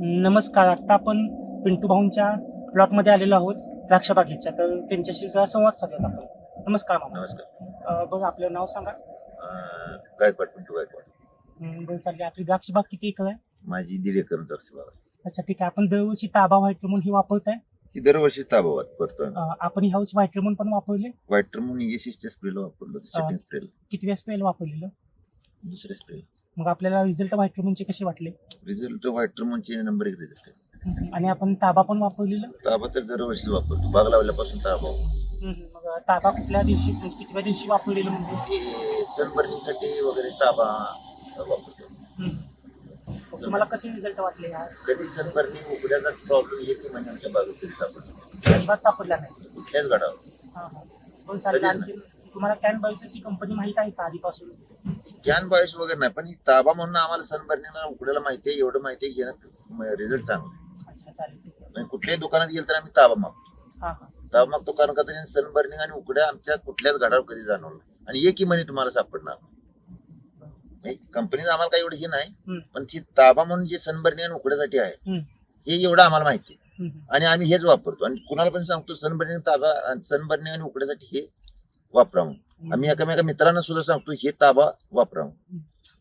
नमस्कार आता आपण पिंटू भाऊंच्या प्लॉटमध्ये आलेलो आहोत द्राक्ष बागेच्या. तर त्यांच्याशी जरा संवाद साधूयात आपण. नमस्कार मामा. नमस्कार. अं, बघा आपलं नाव सांगा. अं, गायकवाड पिंटू गायकवाड. बरं चालली आपली द्राक्ष बाग किती एकर आहे? माझी दीड एकर द्राक्ष बाग आहे. अच्छा ठीक आहे. आपण दरवर्षी ताबा व्हाईट म्हणून ही वापरताय? ही दरवर्षी ताबावात करतोय. अं, आपण ह्या वर्षी व्हाईट म्हणून पण वापरले? व्हाईटर म्हणून एसीच्या स्प्रेला वापरलं सेटिंग स्प्रेला. किती वेळेस पेल वापरलेलं? दुसऱ्या स्प्रे मग आपल्याला रिझल्ट व्हाईट म्हणचे कसे वाटले? रिझल्ट व्हाईटर म्हणचे नंबर एक रिझल्ट आहे. आणि आपण ताबा पण वापरलेलं? ताबा तर दरवर्षी वापरतो. बाग लावल्यापासून ताबा. मग ताबा कुठल्या दिवशी म्हणजे कितव्या दिवशी वापरलेलं म्हणजे? सनबर्निंगसाठी वगैरे ताबा वापरतो. मग तुम्हाला कसे रिझल्ट वाटले कधी सनबर्निंग उकड्याचा प्रॉब्लेम येते म्हणजे आमच्या बागेत कधी सापडतो. अजिबात सापडला नाही. कुठल्याच गडावर. हा, हा. पण चालेल. कधीच आणखी तुम्हाला कॅन बायोसिस ही कंपनी माहीत आहे का आधीपासून? कॅन बायस वगैरे नाही पण ही ताबा म्हणून आम्हाला सनबर्निंगला उकड्याला माहिती आहे एवढं माहिती आहे की रिझल्ट चांगला आहे. अच्छा चालेल ठीक आहे. आणि कुठल्याही दुकानात गेलं तर आम्ही ताबा मागतो. हा हा. ताबा मागतो कारण का तरी सनबर्निंग आणि उकड्या आमच्या कुठल्याच गडावर कधी जाणवलं नाही. आणि एक म्हणे तुम्हाला सापडणार कंपनीचं आम्हाला काही एवढं हे नाही पण ती ताबा म्हणून जे सनबर्निंग आणि उकड्यासाठी आहे हम्म, हे एवढं आम्हाला माहिती आहे. हम्म, हम्म. आणि आम्ही हेच वापरतो. आणि कुणाला पण सांगतो सनबर्निंग ताबा सनबर्निंग आणि उकड्यासाठी हे वापरावं आम्ही एकामेका मित्रांना सुद्धा सांगतो हे ताबा वापरावं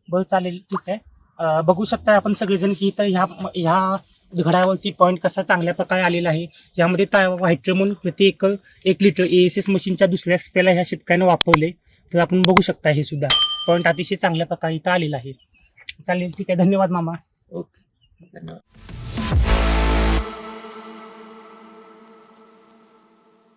बरं चालेल ठीक आहे. बघू शकता आपण सगळेजण की इथं ह्या ह्या घडावरती पॉईंट कसा चांगल्या प्रकारे आलेला आहे. यामध्ये ता व्हायट्रेमोन प्रति एकर एक लिटर ए एस एस मशीनच्या दुसऱ्या स्पेला ह्या शेतकऱ्यानं वापरले. तर आपण बघू शकता हे सुद्धा. पॉईंट अतिशय चांगल्या प्रकारे इथं आलेला आहे. चालेल ठीक आहे. धन्यवाद मामा. ओके. धन्यवाद.